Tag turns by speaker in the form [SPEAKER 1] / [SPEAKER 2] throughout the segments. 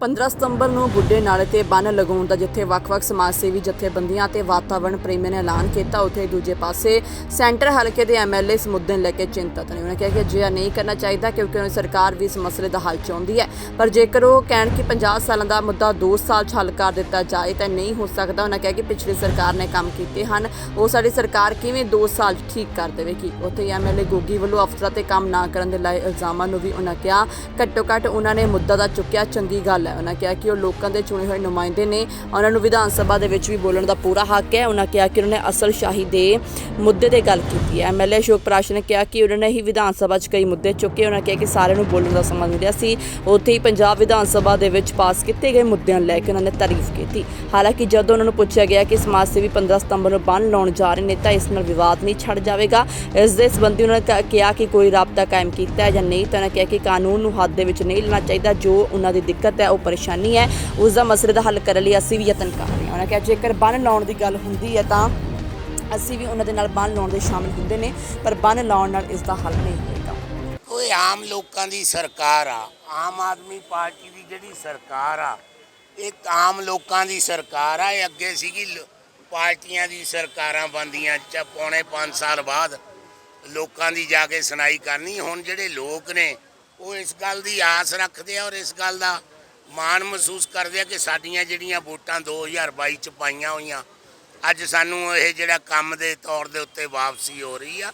[SPEAKER 1] 15 ਸਤੰਬਰ ਨੂੰ ਬੁੱਢੇ ਨਾਲੇ ਤੇ ਬੰਨ ਲਗਾਉਣ ਦਾ ਜਿੱਥੇ ਵੱਖ-ਵੱਖ ਸਮਾਜ ਸੇਵੀ ਜਥੇਬੰਦੀਆਂ ਤੇ ਵਾਤਾਵਰਣ ਪ੍ਰੇਮੀਆਂ ਨੇ ਐਲਾਨ ਕੀਤਾ, ਉੱਥੇ ਦੂਜੇ ਪਾਸੇ ਸੈਂਟਰ ਹਲਕੇ ਦੇ ਐਮਐਲਏ ਇਸ ਮੁੱਦੇ ਨੂੰ ਲੈ ਕੇ ਚਿੰਤਤ ਨੇ। ਉਹਨਾਂ ਕਿਹਾ ਕਿ ਅਜਿਹਾ ਨਹੀਂ ਕਰਨਾ ਚਾਹੀਦਾ ਕਿਉਂਕਿ ਉਹਨਾਂ ਸਰਕਾਰ ਵੀ ਇਸ ਮਸਲੇ ਦਾ ਹੱਲ ਚਾਹੁੰਦੀ ਹੈ। ਪਰ ਜੇਕਰ ਉਹ ਕਹਿਣ ਕਿ 50 ਸਾਲਾਂ ਦਾ ਮੁੱਦਾ 2 ਸਾਲ 'ਚ ਹੱਲ ਕਰ ਦਿੱਤਾ ਜਾਏ ਤਾਂ ਨਹੀਂ ਹੋ ਸਕਦਾ। ਉਹਨਾਂ ਕਿਹਾ ਕਿ ਪਿਛਲੀ ਸਰਕਾਰ ਨੇ ਕੰਮ ਕੀਤੇ ਹਨ। ਉਹ ਸਾਡੀ ਸਰਕਾਰ ਕਿਵੇਂ 2 ਸਾਲ 'ਚ ਠੀਕ ਕਰ ਦੇਵੇਗੀ? ਉੱਥੇ ਐਮਐਲਏ ਗੋਗੀ ਵੱਲੋਂ ਅਫਸਰਾਂ ਤੇ ਕੰਮ ਨਾ ਕਰਨ ਦੇ ਲਾਏ ਇਲਜ਼ਾਮਾਂ ਨੂੰ ਵੀ ਉਹਨਾਂ ਕਿਹਾ। ਘੱਟੋ ਘੱਟ ਉਹਨਾਂ ਨੇ ਮੁੱਦਾ ਦਾ ਚੁੱਕਿਆ, ਚੰਗੀ ਗੱਲ ਹੈ। ਉਹਨਾਂ ਕਿਹਾ ਕਿ ਉਹ ਲੋਕਾਂ ਦੇ ਚੁਣੇ ਹੋਏ ਨੁਮਾਇੰਦੇ ਨੇ। ਉਹਨਾਂ ਨੂੰ ਵਿਧਾਨ ਸਭਾ ਦੇ ਵਿੱਚ ਵੀ ਬੋਲਣ ਦਾ ਪੂਰਾ ਹੱਕ ਹੈ। ਉਹਨਾਂ ਕਿਹਾ ਕਿ ਉਹਨਾਂ ਨੇ ਅਸਲ ਸ਼ਾਹੀ ਦੇ ਮੁੱਦੇ ਤੇ ਗੱਲ ਕੀਤੀ ਹੈ। ਐਮਐਲਏ ਅਸ਼ੋਕ ਪ੍ਰਾਸ਼ ਨੇ ਕਿਹਾ ਕਿ ਉਹਨਾਂ ਨੇ ਹੀ ਵਿਧਾਨ ਸਭਾ 'ਚ ਕਈ ਮੁੱਦੇ ਚੁੱਕੇ। ਉਹਨਾਂ ਕਿਹਾ ਕਿ ਸਾਰਿਆਂ ਨੂੰ ਬੋਲਣ ਦਾ ਸਮਾਂ ਮਿਲਿਆ ਸੀ। ਉੱਥੇ ਹੀ ਪੰਜਾਬ ਵਿਧਾਨ ਸਭਾ ਦੇ ਵਿੱਚ ਪਾਸ ਕੀਤੇ ਗਏ ਮੁੱਦਿਆਂ ਨੂੰ ਲੈ ਕੇ ਉਹਨਾਂ ਨੇ ਤਾਰੀਫ ਕੀਤੀ। ਹਾਲਾਂਕਿ ਜਦੋਂ ਉਹਨਾਂ ਨੂੰ ਪੁੱਛਿਆ ਗਿਆ ਕਿ ਸਮਾਜ ਸੇਵੀ 15 ਸਤੰਬਰ ਨੂੰ ਬੰਨ ਲਾਉਣ ਜਾ ਰਹੇ ਨੇ ਤਾਂ ਇਸ ਨਾਲ ਵਿਵਾਦ ਨਹੀਂ ਛੱਡ ਜਾਵੇਗਾ। ਇਸ ਦੇ ਸੰਬੰਧੀ ਉਹਨਾਂ ਨੇ ਕਿਹਾ ਕਿ ਕੋਈ ਰਾਬਤਾ ਕਾਇਮ ਕੀਤਾ ਹੈ ਜਾਂ ਨਹੀਂ ਤਾਂ ਉਹਨਾਂ ਕਿਹਾ ਕਿ ਕਾਨੂੰਨ ਨੂੰ ਹੱਥ ਦੇ ਵਿੱਚ ਨਹੀਂ ਲੈਣਾ ਚਾਹੀਦਾ। ਜੋ ਉਹਨਾਂ ਦੀ ਦਿੱਕਤ ਹੈ, ਉਹ ਪਰੇਸ਼ਾਨੀ ਹੈ। ਉਸ ਦਾ ਮਸਲੇ ਦਾ ਹੱਲ ਕਰਨ ਲਈ ਅਸੀਂ ਵੀ ਯਤਨ ਕਰ ਰਹੇ ਹਾਂ। ਉਹਨਾਂ ਕਿਹਾ, ਜੇਕਰ ਬੰਨ ਲਾਉਣ ਦੀ ਗੱਲ ਹੁੰਦੀ ਹੈ ਤਾਂ ਅਸੀਂ ਵੀ ਉਹਨਾਂ ਦੇ ਨਾਲ ਬੰਨ ਲਾਉਣ ਦੇ ਸ਼ਾਮਿਲ ਹੁੰਦੇ ਨੇ, ਪਰ ਬੰਨ ਲਾਉਣ ਨਾਲ ਇਸ ਦਾ ਹੱਲ ਨਹੀਂ ਹੋਏਗਾ।
[SPEAKER 2] ਕੋਈ ਆਮ ਲੋਕਾਂ ਦੀ ਸਰਕਾਰ ਆ। ਆਮ ਆਦਮੀ ਪਾਰਟੀ ਦੀ ਜਿਹੜੀ ਸਰਕਾਰ ਆ, ਇਹ ਆਮ ਲੋਕਾਂ ਦੀ ਸਰਕਾਰ ਆ। ਇਹ ਅੱਗੇ ਸੀਗੀ ਪਾਰਟੀਆਂ ਦੀ ਸਰਕਾਰਾਂ ਬੰਦੀਆਂ ਚ ਪੌਣੇ 5 ਸਾਲ ਬਾਅਦ ਲੋਕਾਂ ਦੀ ਜਾ ਕੇ ਸੁਣਾਈ ਕਰਨੀ। ਹੁਣ ਜਿਹੜੇ ਲੋਕ ਨੇ, ਉਹ ਇਸ ਗੱਲ ਦੀ ਆਸ ਰੱਖਦੇ ਆ ਔਰ ਇਸ ਗੱਲ ਦਾ ਮਾਣ ਮਹਿਸੂਸ ਕਰਦੇ ਆ ਕਿ ਸਾਡੀਆਂ ਜਿਹੜੀਆਂ ਵੋਟਾਂ 2022 ਚ ਪਾਈਆਂ ਹੋਈਆਂ ਅੱਜ ਸਾਨੂੰ ਇਹ ਜਿਹੜਾ ਕੰਮ ਦੇ ਤੌਰ ਦੇ ਉੱਤੇ ਵਾਪਸੀ ਹੋ ਰਹੀ ਆ।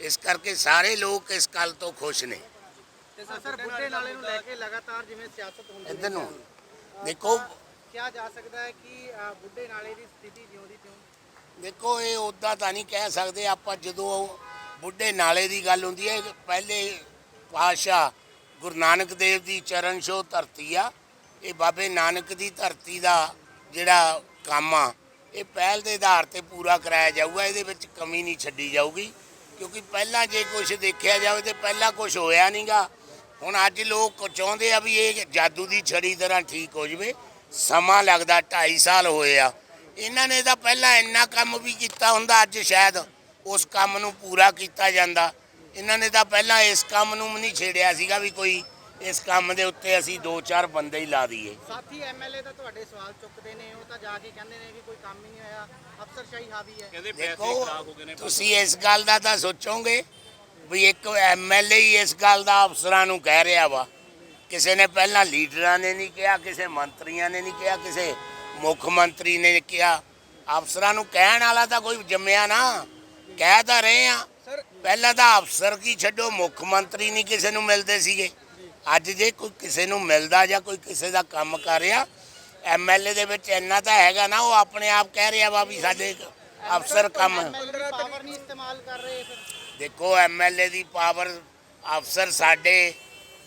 [SPEAKER 2] ਇਸ ਕਰਕੇ ਸਾਰੇ ਲੋਕ ਇਸ ਗੱਲ ਤੋਂ ਖੁਸ਼ ਨੇ।
[SPEAKER 3] ਤੇ ਸਰ ਬੁੱਢੇ ਨਾਲੇ ਨੂੰ ਲੈ ਕੇ ਲਗਾਤਾਰ ਜਿਵੇਂ ਸਿਆਸਤ ਹੁੰਦੀ
[SPEAKER 2] ਇੱਧਰ ਨੂੰ। ਦੇਖੋ
[SPEAKER 3] ਕਿਹਾ ਜਾ ਸਕਦਾ ਹੈ ਕਿ ਅ, ਬੁੱਢੇ ਨਾਲੇ ਦੀ ਸਥਿਤੀ ਜਿਉਂਦੀ ਤਿਉਂ
[SPEAKER 2] ਦੇਖੋ ਇਹ ਉਦਾਂ ਤਾਂ ਨਹੀਂ ਕਹਿ ਸਕਦੇ ਆਪਾਂ ਜਦੋਂ ਬੁੱਢੇ ਨਾਲੇ ਦੀ ਗੱਲ ਹੁੰਦੀ ਹੈ ਪਹਿਲੇ ਪਾਸ਼ਾ ਗੁਰੂ ਨਾਨਕ ਦੇਵ ਦੀ ਚਰਨ ਛੋਹ ਧਰਤੀ ਆ ਇਹ ਬਾਬੇ ਨਾਨਕ ਦੀ ਧਰਤੀ ਦਾ ਜਿਹੜਾ ਕੰਮ ਆ, ਇਹ ਪਹਿਲ ਦੇ ਆਧਾਰ ਤੇ ਪੂਰਾ ਕਰਾਇਆ ਜਾਊਗਾ, ਇਹਦੇ ਵਿੱਚ ਕਮੀ ਨਹੀਂ ਛੱਡੀ ਜਾਊਗੀ। ਕਿਉਂਕਿ ਪਹਿਲਾਂ ਜੇ ਕੁਝ ਦੇਖਿਆ ਜਾਵੇ ਤੇ ਪਹਿਲਾਂ ਕੁਝ ਹੋਇਆ ਨਹੀਂਗਾ। ਹੁਣ ਅੱਜ ਲੋਕ ਚਾਹੁੰਦੇ ਆ ਵੀ ਇਹ ਜਾਦੂ ਦੀ ਛੜੀ ਤਰ੍ਹਾਂ ਠੀਕ ਹੋ ਜਵੇ। ਸਮਾਂ ਲੱਗਦਾ 2.5 ਸਾਲ ਹੋਏ ਆ। ਇਹਨਾਂ ਨੇ ਤਾਂ ਪਹਿਲਾਂ ਇੰਨਾ ਕੰਮ ਵੀ ਕੀਤਾ ਹੁੰਦਾ, ਅੱਜ ਸ਼ਾਇਦ ਉਸ ਕੰਮ ਨੂੰ ਪੂਰਾ ਕੀਤਾ ਜਾਂਦਾ। ਇਹਨਾਂ ਨੇ ਤਾਂ ਪਹਿਲਾਂ ਇਸ ਕੰਮ ਨੂੰ ਵੀ ਨਹੀਂ ਛੇੜਿਆ ਸੀਗਾ ਵੀ ਕੋਈ ਇਸ ਕੰਮ ਦੇ ਉੱਤੇ ਅਸੀਂ ਦੋ ਚਾਰ ਬੰਦੇ ਹੀ ਲਾ ਦਈਏ।
[SPEAKER 3] ਸਾਥੀ ਐਮਐਲਏ ਤਾਂ ਤੁਹਾਡੇ ਸਵਾਲ ਚੁੱਕਦੇ ਨੇ ਉਹ ਤਾਂ ਜਾ ਕੇ ਕਹਿੰਦੇ ਨੇ ਕਿ ਕੋਈ ਕੰਮ ਹੀ ਨਹੀਂ ਹੋਇਆ ਅਫਸਰਸ਼ਾਹੀ ਹਾਵੀ ਹੈ।
[SPEAKER 2] ਦੇਖੋ ਤੁਸੀਂ ਇਸ ਗੱਲ ਦਾ ਤਾਂ ਸੋਚੋਗੇ ਵੀ ਇੱਕ ਐਮਐਲਏ ਹੀ ਇਸ ਗੱਲ ਦਾ ਅਫਸਰਾਂ ਨੂੰ ਕਹਿ ਰਿਹਾ ਵਾ। ਕਿਸੇ ਨੇ ਪਹਿਲਾਂ ਲੀਡਰਾਂ ਨੇ ਨਹੀਂ ਕਿਹਾ ਕਿਸੇ ਮੰਤਰੀਆਂ ਨੇ ਨਹੀਂ ਕਿਹਾ ਕਿਸੇ ਮੁੱਖ ਮੰਤਰੀ ਨੇ ਕਿਹਾ। ਅਫਸਰਾਂ ਨੂੰ ਕਹਿਣ ਵਾਲਾ ਤਾਂ ਕੋਈ ਜੰਮਿਆ ਨਾ। ਕਹਿ ਤਾਂ ਰਹੇ ਆ।
[SPEAKER 3] ਸਰ
[SPEAKER 2] ਪਹਿਲਾਂ ਤਾਂ ਅਫਸਰ ਕੀ ਛੱਡੋ ਮੁੱਖ ਮੰਤਰੀ ਨਹੀਂ ਕਿਸੇ ਨੂੰ ਮਿਲਦੇ ਸੀਗੇ। ਅੱਜ ਜੇ ਕੋਈ ਕਿਸੇ ਨੂੰ ਮਿਲਦਾ ਜਾਂ ਕੋਈ ਕਿਸੇ ਦਾ ਕੰਮ ਕਰ ਰਿਹਾ ਐਮਐਲਏ ਦੇ ਵਿੱਚ ਇੰਨਾ ਤਾਂ ਹੈਗਾ ਨਾ ਉਹ ਆਪਣੇ ਆਪ ਕਹਿ ਰਿਹਾ ਵਾ ਵੀ ਸਾਡੇ ਅਫਸਰ ਕੰਮ
[SPEAKER 3] ਪਾਵਰ ਨਹੀਂ ਇਸਤੇਮਾਲ ਕਰ ਰਹੇ ਫਿਰ।
[SPEAKER 2] ਦੇਖੋ ਐਮਐਲਏ ਦੀ ਪਾਵਰ ਅਫਸਰ ਸਾਡੇ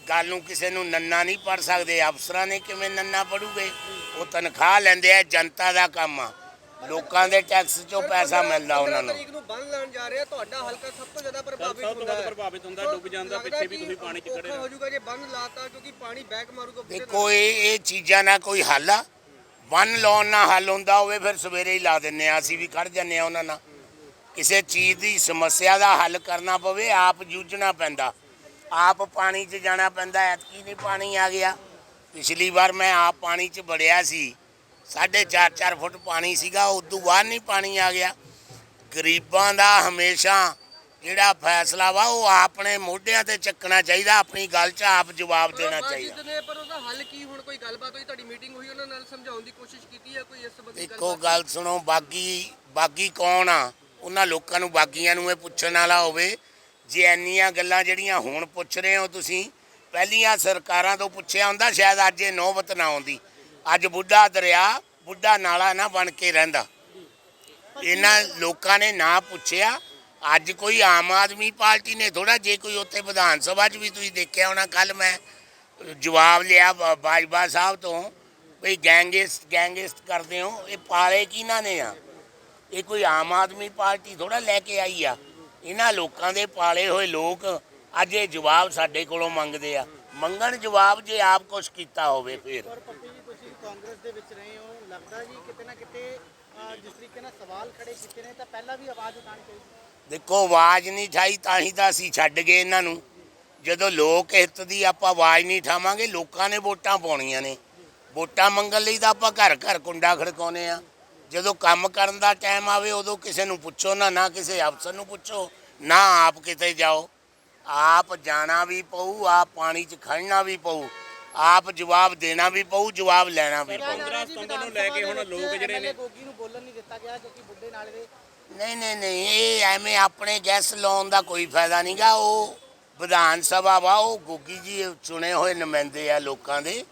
[SPEAKER 2] ਗੱਲ ਨੂੰ ਕਿਸੇ ਨੂੰ ਨੰਨਾ ਨਹੀਂ ਪੜ ਸਕਦੇ। ਅਫਸਰਾਂ ਨੇ ਕਿਵੇਂ ਨੰਨਾ ਪੜੂਗੇ? ਉਹ ਤਨਖਾਹ ਲੈਂਦੇ ਆ ਜਨਤਾ ਦਾ ਕੰਮ ਆ। ਲੋਕਾਂ ਦੇ ਟੈਕਸ ਚੋਂ ਪੈਸਾ ਮਿਲਦਾ ਉਹਨਾਂ ਨੂੰ।
[SPEAKER 3] ਤਰੀਕ ਨੂੰ ਬੰਨ ਲੈਣ ਜਾ ਰਹੇ ਤੁਹਾਡਾ ਹਲਕਾ ਸਭ ਤੋਂ ਜ਼ਿਆਦਾ ਪ੍ਰਭਾਵਿਤ
[SPEAKER 4] ਸਭ ਤੋਂ ਵੱਧ ਪ੍ਰਭਾਵਿਤ ਹੁੰਦਾ ਡੁੱਬ ਜਾਂਦਾ ਪਿੱਛੇ ਵੀ ਤੁਸੀਂ ਪਾਣੀ ਚ ਖੜੇ
[SPEAKER 3] ਹੋ ਜਾਊਗਾ ਜੇ ਬੰਨ ਲਾਤਾ ਕਿਉਂਕਿ ਪਾਣੀ ਬੈਕ ਮਾਰੂਗਾ
[SPEAKER 2] ਦੇਖੋ ਇਹ ਇਹ ਚੀਜ਼ਾਂ ਨਾਲ ਕੋਈ ਹੱਲ ਆ? ਬੰਨ ਲਾਉਣ ਨਾਲ ਹੱਲ ਹੁੰਦਾ ਹੋਵੇ ਫਿਰ ਸਵੇਰੇ ਹੀ ਲਾ ਦਿੰਨੇ ਆ ਅਸੀਂ ਵੀ ਖੜ ਜੰਨੇ ਆ ਉਹਨਾਂ ਨਾਲ। ਕਿਸੇ ਚੀਜ਼ ਦੀ ਸਮੱਸਿਆ ਦਾ ਹੱਲ ਕਰਨਾ ਪਵੇ ਆਪ ਜੂਝਣਾ ਪੈਂਦਾ। ਆਪ ਪਾਣੀ 'ਚ ਜਾਣਾ ਪੈਂਦਾ ਐਤਕੀ ਨਹੀਂ ਪਾਣੀ ਆ ਗਿਆ। ਪਿਛਲੀ ਵਾਰ ਮੈਂ ਆਪ ਪਾਣੀ 'ਚ ਵੜਿਆ ਸੀ ਸਾਢੇ ਚਾਰ ਚਾਰ ਫੁੱਟ ਪਾਣੀ ਸੀਗਾ ਉਦੋਂ ਬਾਅਦ ਨਹੀਂ ਪਾਣੀ ਆ ਗਿਆ। ਗਰੀਬਾਂ ਦਾ ਹਮੇਸ਼ਾ ਜਿਹੜਾ ਫੈਸਲਾ ਵਾ ਉਹ ਆਪਣੇ ਮੋਢਿਆਂ ਤੇ ਚੱਕਣਾ ਚਾਹੀਦਾ ਆਪਣੀ ਗੱਲ 'ਚ ਆਪ ਜਵਾਬ ਦੇਣਾ ਚਾਹੀਦਾ।
[SPEAKER 3] ਨੇ ਪਰ ਉਹਦਾ ਹੱਲ ਕੀ? ਹੁਣ ਕੋਈ ਗੱਲਬਾਤ ਹੋਈ ਤੁਹਾਡੀ ਮੀਟਿੰਗ ਹੋਈ ਉਹਨਾਂ ਨਾਲ ਸਮਝਾਉਣ ਦੀ ਕੋਸ਼ਿਸ਼ ਕੀਤੀ ਹੈ ਕੋਈ ਇਸ ਸੰਬੰਧੀ
[SPEAKER 2] ਦੇਖੋ ਗੱਲ ਸੁਣੋ ਬਾਗੀ ਬਾਗੀ ਕੌਣ ਆ? ਉਹਨਾਂ ਲੋਕਾਂ ਨੂੰ ਬਾਗੀਆਂ ਨੂੰ ਇਹ ਪੁੱਛਣ ਵਾਲਾ ਹੋਵੇ। ਜੇ ਇੰਨੀਆਂ ਗੱਲਾਂ ਜਿਹੜੀਆਂ ਹੁਣ ਪੁੱਛ ਰਹੇ ਹੋ ਤੁਸੀਂ ਪਹਿਲੀਆਂ ਸਰਕਾਰਾਂ ਤੋਂ ਪੁੱਛਿਆ ਹੁੰਦਾ ਸ਼ਾਇਦ ਅੱਜ ਇਹ ਨੌਬਤ ਨਾ ਆਉਂਦੀ। ਅੱਜ ਬੁੱਢਾ ਦਰਿਆ ਬੁੱਢਾ ਨਾਲਾ ਨਾ ਬਣ ਕੇ ਰਹਿੰਦਾ। ਇਹਨਾਂ ਲੋਕਾਂ ਨੇ ਨਾ ਪੁੱਛਿਆ। ਅੱਜ ਕੋਈ ਆਮ ਆਦਮੀ ਪਾਰਟੀ ਨੇ ਥੋੜਾ ਜੇ ਕੋਈ ਉੱਥੇ ਵਿਧਾਨ ਸਭਾ 'ਚ ਵੀ ਤੁਸੀਂ ਦੇਖਿਆ ਹੋਣਾ ਕੱਲ ਮੈਂ ਜਵਾਬ ਲਿਆ ਬਾਜਵਾ ਸਾਹਿਬ ਤੋਂ ਵੀ ਗੈਂਗਿਸਟ ਗੈਂਗਿਸਟ ਕਰਦੇ ਹੋ, ਇਹ ਪਾਲੇ ਕਿਹਨਾਂ ਨੇ ਆ? ਇਹ ਕੋਈ ਆਮ ਆਦਮੀ ਪਾਰਟੀ ਥੋੜਾ ਲੈ ਕੇ ਆਈ ਆ। ਇਹਨਾਂ ਲੋਕਾਂ ਦੇ ਪਾਲੇ ਹੋਏ ਲੋਕ ਅੱਜ ਇਹ ਜਵਾਬ ਸਾਡੇ ਕੋਲੋਂ ਮੰਗਦੇ ਆ। ਮੰਗਣ ਜਵਾਬ ਜੇ ਆਪ ਕੁਝ ਕੀਤਾ ਹੋਵੇ ਫਿਰ
[SPEAKER 3] ਪਰ ਪੱਪੀ ਜੀ ਤੁਸੀਂ ਕਾਂਗਰਸ ਦੇ ਵਿੱਚ ਰਹੇ ਹੋ, ਲੱਗਦਾ ਜੀ ਕਿਤੇ ਨਾ ਕਿਤੇ ਜਿਸ ਤਰੀਕੇ ਨਾਲ ਸਵਾਲ ਖੜੇ ਕੀਤੇ ਨੇ, ਤਾਂ ਪਹਿਲਾਂ ਵੀ ਆਵਾਜ਼ ਉਠਾਉਣੀ ਚਾਹੀਦੀ
[SPEAKER 2] ਦੇਖੋ, ਆਵਾਜ਼ ਨਹੀਂ ਠਾਈ, ਤਾਂ ਹੀ ਤਾਂ ਅਸੀਂ ਛੱਡ ਗਏ ਇਹਨਾਂ ਨੂੰ। ਜਦੋਂ ਲੋਕ ਹਿੱਤ ਦੀ ਆਪਾਂ ਆਵਾਜ਼ ਨਹੀਂ ਠਾਵਾਂਗੇ, ਲੋਕਾਂ ਨੇ ਵੋਟਾਂ ਪਾਉਣੀਆਂ ਨੇ। ਵੋਟਾਂ ਮੰਗਣ ਲਈ ਤਾਂ ਆਪਾਂ ਘਰ ਘਰ ਕੁੰਡਾ ਖੜਕਾਉਨੇ ਆ ਜਦੋਂ ਕੰਮ ਕਰਨ ਦਾ ਟਾਈਮ ਆਵੇ, ਉਦੋਂ ਕਿਸੇ ਨੂੰ ਪੁੱਛੋ ਨਾ ਨਾ ਕਿਸੇ ਅਫਸਰ ਨੂੰ ਪੁੱਛੋ, ਨਾ ਆਪ ਕਿਤੇ ਜਾਓ। ਆਪ ਜਾਣਾ ਵੀ ਪਊ, ਆਪ ਪਾਣੀ 'ਚ ਖੜਨਾ ਵੀ ਪਊ। ਆਪ ਜਵਾਬ ਦੇਣਾ ਵੀ ਪਊ ਜਵਾਬ ਲੈਣਾ ਵੀ ਪਊ।
[SPEAKER 4] 15 ਸਤੰਬਰ ਨੂੰ ਲੈ ਕੇ ਹੁਣ ਲੋਕ ਜਿਹੜੇ ਨੇ
[SPEAKER 3] ਗੋਗੀ ਨੂੰ ਬੋਲਣ ਨਹੀਂ ਦਿੱਤਾ ਗਿਆ ਕਿਉਂਕਿ ਬੁੱਢੇ ਨਾਲੇ ਦੇ
[SPEAKER 2] ਨਹੀਂ ਨਹੀਂ ਨਹੀਂ ਇਹ ਐਵੇਂ ਆਪਣੇ ਗੈਸ ਲਾਉਣ ਦਾ ਕੋਈ ਫਾਇਦਾ ਨਹੀਂਗਾ ਉਹ ਵਿਧਾਨ ਸਭਾ ਵਾ ਉਹ ਗੁੱਗੀ ਜੀ ਚੁਣੇ ਹੋਏ ਨੁਮਾਇੰਦੇ ਆ ਲੋਕਾਂ ਦੇ।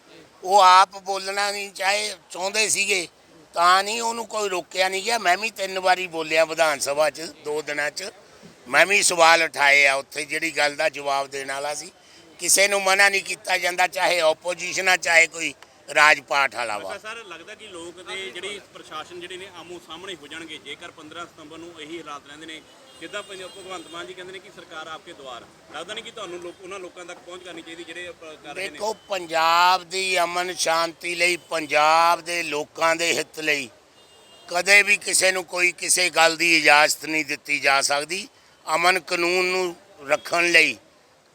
[SPEAKER 2] ਉਹ ਆਪ ਬੋਲਣਾ ਨਹੀਂ ਚਾਹੇ ਚਾਹੁੰਦੇ ਸੀਗੇ ਤਾਂ ਨਹੀਂ ਉਹਨੂੰ ਕੋਈ ਰੋਕਿਆ ਨਹੀਂ ਗਿਆ। ਮੈਂ ਵੀ ਤਿੰਨ ਵਾਰੀ ਬੋਲਿਆ ਵਿਧਾਨ ਸਭਾ 'ਚ ਦੋ ਦਿਨਾਂ 'ਚ। ਮੈਂ ਵੀ ਸਵਾਲ ਉਠਾਏ ਆ ਉੱਥੇ ਜਿਹੜੀ ਗੱਲ ਦਾ ਜਵਾਬ ਦੇਣ ਵਾਲਾ ਸੀ। ਕਿਸੇ ਨੂੰ ਮਨਾ ਨਹੀਂ ਕੀਤਾ ਜਾਂਦਾ ਚਾਹੇ ਆਪੋਜੀਸ਼ਨ ਆ ਚਾਹੇ ਕੋਈ ਰਾਜ ਪਾਠ ਵਾਲਾ ਵਾ।
[SPEAKER 4] ਸਰ ਲੱਗਦਾ ਕਿ ਲੋਕ ਦੇ ਜਿਹੜੀ ਪ੍ਰਸ਼ਾਸਨ ਜਿਹੜੇ ਨੇ ਆਮੋ ਸਾਹਮਣੇ ਹੋ ਜਾਣਗੇ ਜੇਕਰ 15 ਸਤੰਬਰ ਨੂੰ ਇਹੀ ਹਾਲਾਤ ਰਹਿੰਦੇ ਨੇ ਜਿੱਦਾਂ ਪੰਜਾਬ ਭਗਵੰਤ ਮਾਨ ਜੀ ਕਹਿੰਦੇ ਨੇ ਕਿ ਸਰਕਾਰ ਆਪਕੇ ਦੁਆਰ ਲੱਗਦਾ ਨਹੀਂ ਕਿ ਤੁਹਾਨੂੰ ਲੋਕ ਉਹਨਾਂ ਲੋਕਾਂ ਤੱਕ ਪਹੁੰਚ ਕਰਨੀ ਚਾਹੀਦੀ ਜਿਹੜੇ ਕਰ ਰਹੇ ਨੇ?
[SPEAKER 2] ਦੇਖੋ ਪੰਜਾਬ ਦੀ ਅਮਨ ਸ਼ਾਂਤੀ ਲਈ ਪੰਜਾਬ ਦੇ ਲੋਕਾਂ ਦੇ ਹਿੱਤ ਲਈ ਕਦੇ ਵੀ ਕਿਸੇ ਨੂੰ ਕੋਈ ਕਿਸੇ ਗੱਲ ਦੀ ਇਜਾਜ਼ਤ ਨਹੀਂ ਦਿੱਤੀ ਜਾ ਸਕਦੀ। ਅਮਨ ਕਾਨੂੰਨ ਨੂੰ ਰੱਖਣ ਲਈ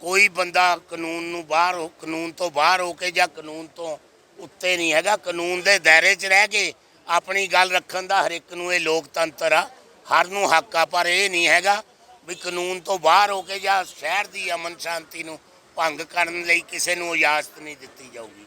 [SPEAKER 2] ਕੋਈ ਬੰਦਾ ਕਾਨੂੰਨ ਨੂੰ ਬਾਹਰ ਹੋ ਕਾਨੂੰਨ ਤੋਂ ਬਾਹਰ ਹੋ ਕੇ ਜਾਂ ਕਾਨੂੰਨ ਤੋਂ ਉੱਤੇ ਨਹੀਂ ਹੈਗਾ, ਕਾਨੂੰਨ ਦੇ ਦਾਇਰੇ 'ਚ ਰਹਿ ਕੇ ਆਪਣੀ ਗੱਲ ਰੱਖਣ ਦਾ ਹਰ ਇੱਕ ਨੂੰ ਇਹ ਲੋਕਤੰਤਰ ਆ। ਹਰ ਨੂੰ ਹੱਕ ਆ, ਪਰ ਇਹ ਨਹੀਂ ਹੈਗਾ ਵੀ ਕਾਨੂੰਨ ਤੋਂ ਬਾਹਰ ਹੋ ਕੇ ਜਾਂ ਸ਼ਹਿਰ ਦੀ ਅਮਨ ਸ਼ਾਂਤੀ ਨੂੰ ਭੰਗ ਕਰਨ ਲਈ ਕਿਸੇ ਨੂੰ ਇਜਾਜ਼ਤ ਨਹੀਂ ਦਿੱਤੀ ਜਾਊਗੀ।